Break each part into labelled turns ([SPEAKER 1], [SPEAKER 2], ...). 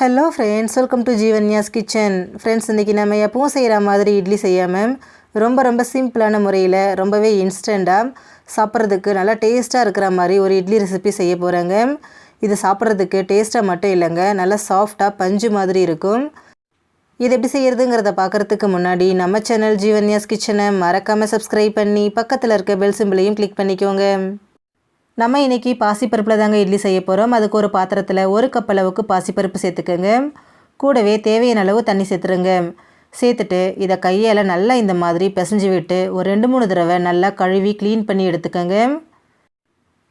[SPEAKER 1] Hello friends welcome to Jeevanya's kitchen friends இன்றைக்கி நம்ம எப்பவும் செய்கிற மாதிரி இட்லி செய்யாமல் ரொம்ப ரொம்ப சிம்பிளான முறையில் ரொம்பவே இன்ஸ்டண்ட்டாக சாப்பிட்றதுக்கு நல்லா டேஸ்ட்டாக இருக்கிற மாதிரி ஒரு இட்லி ரெசிபி செய்ய போகிறேங்க இது சாப்பிட்றதுக்கு டேஸ்ட்டாக மட்டும் இல்லைங்க நல்லா சாஃப்டாக பஞ்சு மாதிரி இருக்கும். இது எப்படி செய்கிறதுங்கிறத பார்க்குறதுக்கு முன்னாடி நம்ம சேனல் ஜீவன்யாஸ் கிச்சனை மறக்காமல் சப்ஸ்கிரைப் பண்ணி பக்கத்தில் இருக்க பெல் சிம்பிளையும் கிளிக் பண்ணிக்கோங்க. நம்ம இன்றைக்கி பாசிப்பருப்பில் தாங்க இட்லி செய்ய போகிறோம் அதுக்கு ஒரு பாத்திரத்தில் ஒரு கப் அளவுக்கு பாசிப்பருப்பு சேர்த்துக்கோங்க. கூடவே தேவையான அளவு தண்ணி சேர்த்துருங்க. சேர்த்துட்டு இதை கையால் நல்லா இந்த மாதிரி பிசைஞ்சு விட்டு ஒரு ரெண்டு மூணு தடவை நல்லா கழுவி க்ளீன் பண்ணி எடுத்துக்கோங்க.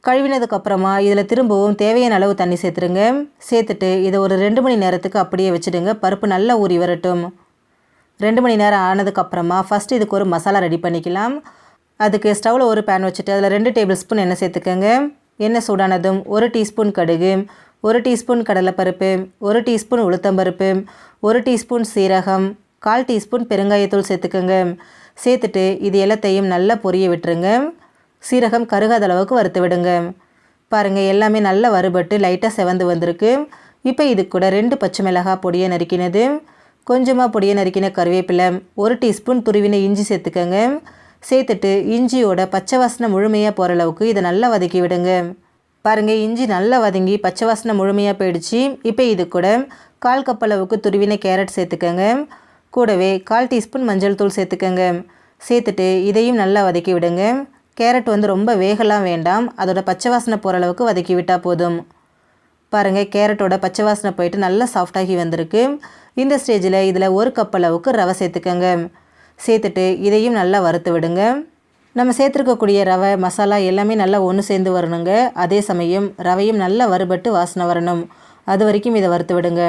[SPEAKER 1] கழுவினதுக்கப்புறமா இதில் திரும்பவும் தேவையான அளவு தண்ணி சேர்த்துருங்க. சேர்த்துட்டு இதை ஒரு ரெண்டு மணி நேரத்துக்கு அப்படியே வச்சுடுங்க. பருப்பு நல்லா ஊறி வரட்டும். ரெண்டு மணி நேரம் ஆனதுக்கப்புறமா ஃபஸ்ட்டு இதுக்கு ஒரு மசாலா ரெடி பண்ணிக்கலாம். அதுக்கு ஸ்டவ்வில் ஒரு பேன் வச்சுட்டு அதில் ரெண்டு டேபிள் ஸ்பூன் எண்ணெய் சேர்த்துக்கோங்க. எண்ணெய் சூடானதும் ஒரு டீஸ்பூன் கடுகு ஒரு டீஸ்பூன் கடலைப்பருப்பு ஒரு டீஸ்பூன் உளுத்தம்பருப்பு ஒரு டீஸ்பூன் சீரகம் கால் டீஸ்பூன் பெருங்காயத்தூள் சேர்த்துக்கோங்க. சேர்த்துட்டு இது எல்லாத்தையும் நல்லா பொரிய விட்டுருங்க. சீரகம் கருகாத அளவுக்கு வறுத்து விடுங்க. பாருங்கள் எல்லாமே நல்லா வறுபட்டு லைட்டாக செவந்து வந்திருக்கு. இப்போ இது கூட ரெண்டு பச்சை மிளகாய் பொடியை நறுக்கினது. கொஞ்சமாக பொடியை நறுக்கின கருவேப்பிலை ஒரு டீஸ்பூன் துருவின இஞ்சி சேர்த்துக்கோங்க. சேர்த்துட்டு இஞ்சியோட பச்சை வாசனை முழுமையாக போகிற அளவுக்கு இதை நல்லா வதக்கி விடுங்க. பாருங்கள் இஞ்சி நல்லா வதங்கி பச்சை வாசனை முழுமையாக போயிடுச்சு. இப்போ இது கூட கால் கப் அளவுக்கு துருவின கேரட் சேர்த்துக்கோங்க. கூடவே கால் டீஸ்பூன் மஞ்சள் தூள் சேர்த்துக்கோங்க. சேர்த்துட்டு இதையும் நல்லா வதக்கி விடுங்க. கேரட் வந்து ரொம்ப வேகலாம் வேண்டாம். அதோட பச்சை வாசனை போகிற அளவுக்கு வதக்கி விட்டால் போதும். பாருங்கள் கேரட்டோட பச்சை வாசனை போயிட்டு நல்லா சாஃப்டாகி வந்திருக்கு. இந்த ஸ்டேஜில் இதில் ஒரு கப் அளவுக்கு ரவை சேர்த்துக்கோங்க. சேர்த்துட்டு இதையும் நல்லா வறுத்து விடுங்க. நம்ம சேர்த்துருக்கக்கூடிய ரவை மசாலா எல்லாமே நல்லா ஒன்று சேர்ந்து வரணுங்க. அதே சமயம் ரவையும் நல்லா வறுபட்டு வாசனை வரணும். அது வரைக்கும் இதை வறுத்து விடுங்க.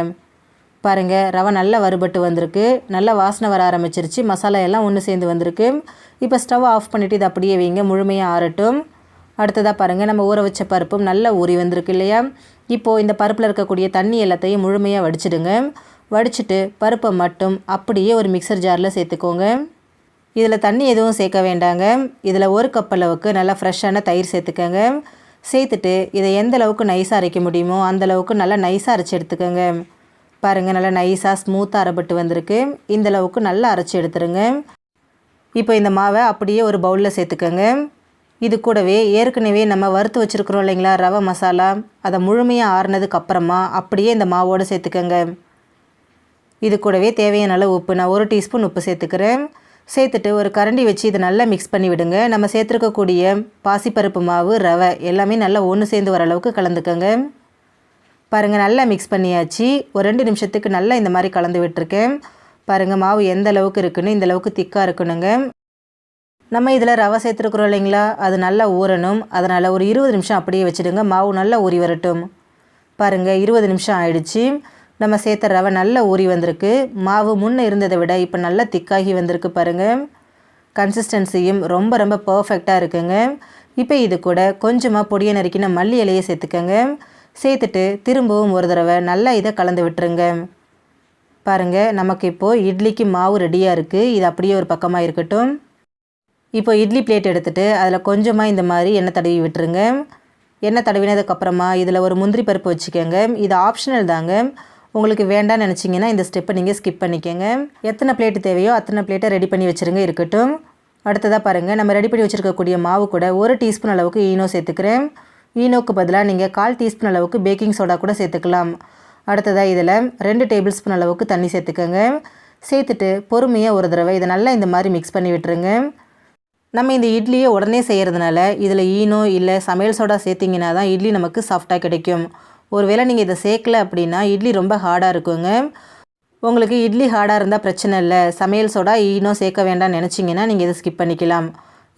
[SPEAKER 1] பாருங்கள் ரவை நல்லா வறுபட்டு வந்திருக்கு. நல்லா வாசனை வர ஆரம்பிச்சிருச்சு. மசாலா எல்லாம் ஒன்று சேர்ந்து வந்திருக்கு. இப்போ ஸ்டவ் ஆஃப் பண்ணிவிட்டு இதை அப்படியே வைங்க. முழுமையாக ஆறட்டும். அடுத்ததாக பாருங்கள் நம்ம ஊற வச்ச பருப்பும் நல்லா ஊறி வந்திருக்கு இல்லையா? இப்போது இந்த பருப்பில் இருக்கக்கூடிய தண்ணி எல்லாத்தையும் முழுமையாக வடிச்சிடுங்க. வடிச்சிட்டு பருப்பை மட்டும் அப்படியே ஒரு மிக்சர் ஜாரில் சேர்த்துக்கோங்க. இதில் தண்ணி எதுவும் சேர்க்க வேண்டாங்க. இதில் ஒரு கப் அளவுக்கு நல்லா ஃப்ரெஷ்ஷான தயிர் சேர்த்துக்கோங்க. சேர்த்துட்டு இதை எந்த அளவுக்கு நைஸாக அரைக்க முடியுமோ அந்த அளவுக்கு நல்லா நைஸாக அரைச்சி எடுத்துக்கோங்க. பாருங்கள் நல்லா நைஸாக ஸ்மூத்தாக அரைப்பட்டு வந்திருக்கு. இந்த அளவுக்கு நல்லா அரைச்சி எடுத்துருங்க. இப்போ இந்த மாவை அப்படியே ஒரு பவுலில் சேர்த்துக்கோங்க. இது கூடவே ஏற்கனவே நம்ம வறுத்து வச்சுருக்குறோம் இல்லைங்களா ரவை மசாலா அதை முழுமையாக ஆறுனதுக்கு அப்புறமா அப்படியே இந்த மாவோடு சேர்த்துக்கோங்க. இது கூடவே தேவையான அளவு உப்பு. நான் ஒரு டீஸ்பூன் உப்பு சேர்த்துக்கிறேன். சேர்த்துட்டு ஒரு கரண்டி வச்சு இதை நல்லா மிக்ஸ் பண்ணி விடுங்க. நம்ம சேர்த்துருக்கக்கூடிய பாசிப்பருப்பு மாவு ரவை எல்லாமே நல்லா ஒன்று சேர்ந்து வர அளவுக்கு கலந்துக்கோங்க. பாருங்கள் நல்லா மிக்ஸ் பண்ணியாச்சு. ஒரு ரெண்டு நிமிஷத்துக்கு நல்லா இந்த மாதிரி கலந்து விட்டுருக்கேன். பாருங்கள் மாவு எந்த அளவுக்கு இருக்குன்னு இந்த அளவுக்கு திக்காக இருக்கணுங்க. நம்ம இதில் ரவை சேர்த்துருக்குறோம் இல்லைங்களா? அது நல்லா ஊறணும். அதனால் ஒரு இருபது நிமிஷம் அப்படியே வச்சுடுங்க. மாவு நல்லா ஊறி வரட்டும். பாருங்கள் இருபது நிமிஷம் ஆயிடுச்சு. நம்ம சேர்த்த ரவை நல்லா ஊறி வந்திருக்கு. மாவு முன்னே இருந்ததை விட இப்போ நல்லா திக்காகி வந்திருக்கு பாருங்கள் கன்சிஸ்டன்சியும் ரொம்ப ரொம்ப பர்ஃபெக்டாக இருக்குங்க. இப்போ இது கூட கொஞ்சமாக பொடியை நறுக்கின மல்லி இலையை சேர்த்துக்கோங்க. சேர்த்துட்டு திரும்பவும் ஒரு தடவை நல்லா இதை கலந்து விட்டுருங்க. பாருங்கள் நமக்கு இப்போது இட்லிக்கு மாவு ரெடியாக இருக்குது இது அப்படியே ஒரு பக்கமாக இருக்கட்டும். இப்போ இட்லி பிளேட் எடுத்துகிட்டு அதில் கொஞ்சமாக இந்த மாதிரி எண்ணெய் தடவி விட்டுருங்க. எண்ணெய் தடவினதுக்கப்புறமா இதில் ஒரு முந்திரி பருப்பு வச்சுக்கோங்க. இது ஆப்ஷனல் தாங்க. உங்களுக்கு வேண்டாம்னு நினச்சிங்கன்னா இந்த ஸ்டெப்பை நீங்கள் ஸ்கிப் பண்ணிக்கோங்க. எத்தனை பிளேட்டு தேவையோ அத்தனை பிளேட்டை ரெடி பண்ணி வச்சுருங்க இருக்கட்டும். அடுத்ததாக பாருங்கள் நம்ம ரெடி பண்ணி வச்சுருக்கக்கூடிய மாவு கூட ஒரு டீஸ்பூன் அளவுக்கு ஈனோ சேர்த்துக்கிறேன். ஈனோக்கு பதிலாக நீங்கள் கால் டீஸ்பூன் அளவுக்கு பேக்கிங் சோடா கூட சேர்த்துக்கலாம். அடுத்ததாக இதில் ரெண்டு டேபிள் ஸ்பூன் அளவுக்கு தண்ணி சேர்த்துக்கோங்க. சேர்த்துட்டு பொறுமையாக ஒரு தடவை இதை நல்லா இந்த மாதிரி மிக்ஸ் பண்ணி விட்டுருங்க. நம்ம இந்த இட்லியை உடனே செய்கிறதுனால இதில் ஈனோ இல்லை சமையல் சோடா சேர்த்திங்கன்னா தான் இட்லி நமக்கு சாஃப்டாக கிடைக்கும். ஒருவேளை நீங்கள் இதை சேர்க்கல அப்படின்னா இட்லி ரொம்ப ஹார்டாக இருக்குங்க. உங்களுக்கு இட்லி ஹார்டாக இருந்தால் பிரச்சனை இல்லை. சமையல் சோடா ஈனோ சேர்க்க வேண்டாம்னு நினச்சிங்கன்னா நீங்கள் இதை ஸ்கிப் பண்ணிக்கலாம்.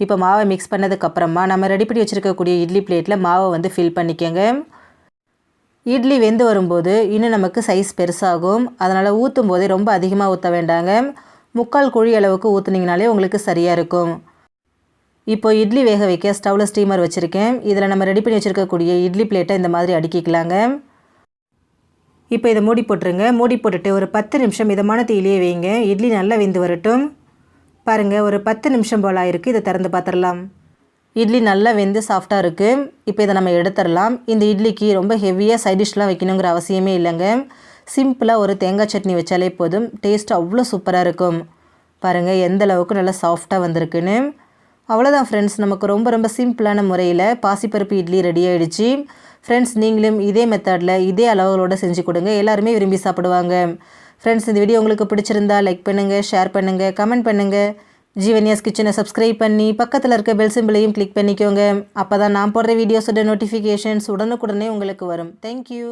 [SPEAKER 1] இப்போ மாவை மிக்ஸ் பண்ணதுக்கப்புறமா நம்ம ரெடி பண்ணி வச்சுருக்கக்கூடிய இட்லி பிளேட்டில் மாவை வந்து ஃபில் பண்ணிக்கோங்க. இட்லி வெந்து வரும்போது இன்னும் நமக்கு சைஸ் பெருசாகும். அதனால் ஊற்றும் போதே ரொம்ப அதிகமாக ஊற்ற வேண்டாங்க. முக்கால் குழி அளவுக்கு ஊற்றுனீங்கனாலே உங்களுக்கு சரியாக இருக்கும். இப்போ இட்லி வேக வைக்க ஸ்டவ்வில் ஸ்டீமர் வச்சுருக்கேன். இதில் நம்ம ரெடி பண்ணி வச்சுருக்கக்கூடிய இட்லி பிளேட்டை இந்த மாதிரி அடுக்கிக்கலாங்க. இப்போ இதை மூடி போட்டுருங்க. மூடி போட்டுட்டு ஒரு பத்து நிமிஷம் மிதமான தீயிலே வைங்க. இட்லி நல்லா வெந்து வரட்டும். பாருங்கள் ஒரு பத்து நிமிஷம் போல் ஆயிருக்கு. இதை திறந்து பார்த்துடலாம். இட்லி நல்லா வெந்து சாஃப்டாக இருக்குது இப்போ இதை நம்ம எடுத்துடலாம். இந்த இட்லிக்கு ரொம்ப ஹெவியாக சைட் டிஷ்லாம் வைக்கணுங்கிற அவசியமே இல்லைங்க. சிம்பிளாக ஒரு தேங்காய் சட்னி வச்சாலே போதும். டேஸ்ட் அவ்வளோ சூப்பராக இருக்கும். பாருங்கள் எந்த அளவுக்கு நல்லா சாஃப்டாக வந்திருக்குன்னு. அவ்வளோதான் ஃப்ரெண்ட்ஸ் நமக்கு ரொம்ப ரொம்ப சிம்பிளான முறையில் பாசிப்பருப்பு இட்லி ரெடி ஆகிடுச்சு ஃப்ரெண்ட்ஸ் நீங்களும் இதே மெத்தடில் இதே அளவுகளோடு செஞ்சு கொடுங்க. எல்லாருமே விரும்பி சாப்பிடுவாங்க. ஃப்ரெண்ட்ஸ் இந்த வீடியோ உங்களுக்கு பிடிச்சிருந்தா லைக் பண்ணுங்கள் ஷேர் பண்ணுங்கள் கமெண்ட் பண்ணுங்கள் ஜீவன்யாஸ் கிச்சனை சப்ஸ்கிரைப் பண்ணி பக்கத்தில் இருக்க பெல் சிம்பிளையும் கிளிக் பண்ணிக்கோங்க. அப்போ தான் நான் போடுற வீடியோஸோட நோட்டிஃபிகேஷன்ஸ் உடனுக்குடனே உங்களுக்கு வரும். தேங்க்யூ